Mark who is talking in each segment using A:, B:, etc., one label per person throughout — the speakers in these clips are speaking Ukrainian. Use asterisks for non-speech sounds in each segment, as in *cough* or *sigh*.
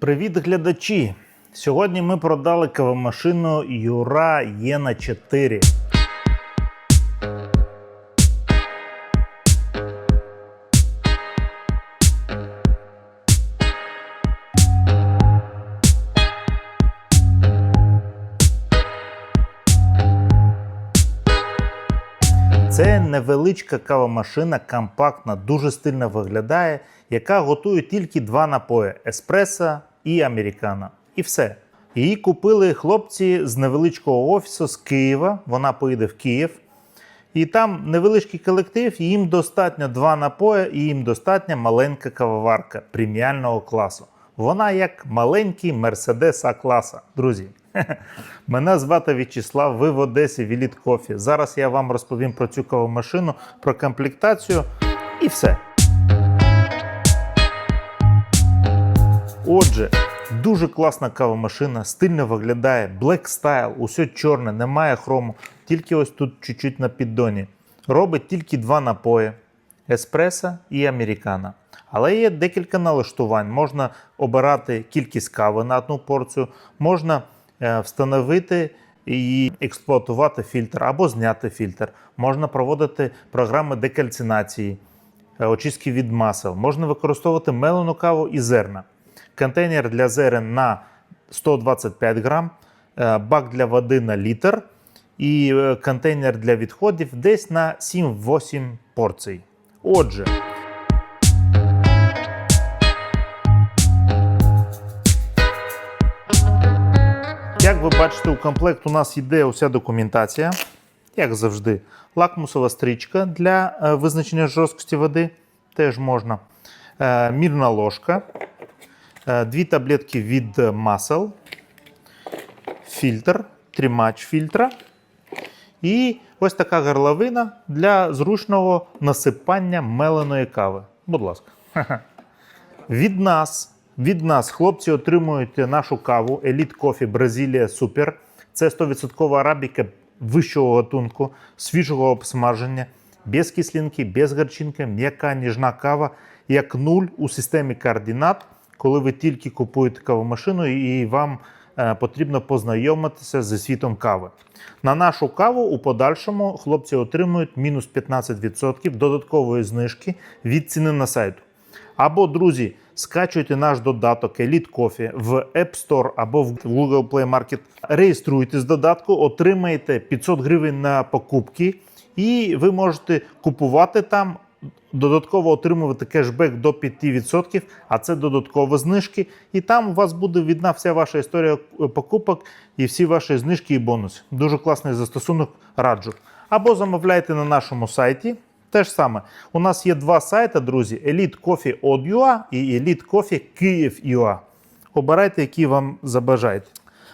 A: Привіт, глядачі! Сьогодні ми продали кавомашину Юра Єна 4. Це невеличка кавомашина, компактна, дуже стильно виглядає, яка готує тільки два напої: еспресо і американо. І все. Її купили хлопці з невеличкого офісу з Києва. Вона поїде в Київ. І там невеличкий колектив, їм достатньо два напої, і їм достатня маленька кавоварка преміального класу. Вона як маленький Мерседес А класа. Друзі, *laughs* мене звати В'ячеслав, ви в Одесі Віліт Кофі. Зараз я вам розповім про цю кавомашину, про комплектацію і все. Отже, дуже класна кавомашина, стильно виглядає, Black Style, усе чорне, немає хрому, тільки ось тут чуть-чуть на піддоні. Робить тільки два напої: еспресо і американо. Але є декілька налаштувань. Можна обирати кількість кави на одну порцію, можна е, встановити і експлуатувати фільтр або зняти фільтр. Можна проводити програми декальцинації, е, очистки від масел. Можна використовувати мелену каву і зерна. Контейнер для зерен на 125 грам, е, бак для води на літр і е, контейнер для відходів десь на 7-8 порцій. Отже, як ви бачите, у комплект у нас йде уся документація, як завжди, лакмусова стрічка для е, визначення жорсткості води теж можна. Мірна ложка, дві таблетки від масел, фільтр, тримач фільтра. І ось така горловина для зручного насипання меленої кави. Будь ласка. *laughs* Від нас, від нас, хлопці, отримують нашу каву Elite Coffee Brazilian Super. Це 100% арабіка вищого гатунку, свіжого обсмаження, без кислинки, без гарчинки, м'яка ніжна кава, як нуль у системі координат, коли ви тільки купуєте кавомашину і вам е, потрібно познайомитися зі світом кави. На нашу каву у подальшому хлопці отримують мінус 15% додаткової знижки від ціни на сайту. Або, друзі, скачуйте наш додаток Elite Coffee в App Store або в Google Play Market. Реєструйтесь додатку, отримаєте 500 гривень на покупки, і ви можете купувати там. Додатково отримувати кешбек до 5%, а це додаткові знижки. І там у вас буде видна вся ваша історія покупок і всі ваші знижки і бонуси. Дуже класний застосунок раджу. Або замовляйте на нашому сайті. Те ж саме. У нас є два сайти, друзі: Elite Coffee Od.ua і Elite Coffee Kyiv.ua. Обирайте, які вам забажаєте.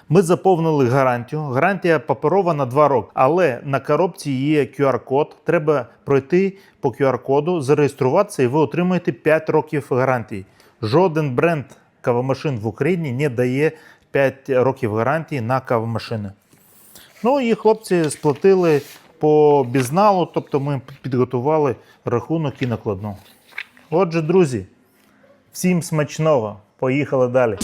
A: Ми заповнили гарантію. Гарантія паперова на 2 роки, але на коробці є QR-код. Треба пройти по QR-коду, зареєструватися, і ви отримаєте 5 років гарантії. Жоден бренд кавомашин в Україні не дає 5 років гарантії на кавомашини. Ну і хлопці сплатили по бізналу, тобто ми підготували рахунок і накладну. Отже, друзі, всім смачного. Поїхали далі.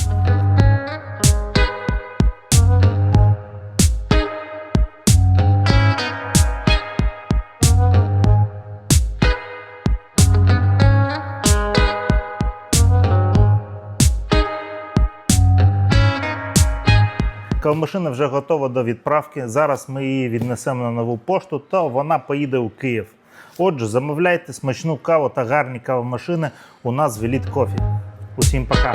A: Кавмашина вже готова до відправки. Зараз ми її віднесемо на нову пошту, то вона поїде у Київ. Отже, замовляйте смачну каву та гарні кавомашини у нас в Elite Coffee. Усім пока!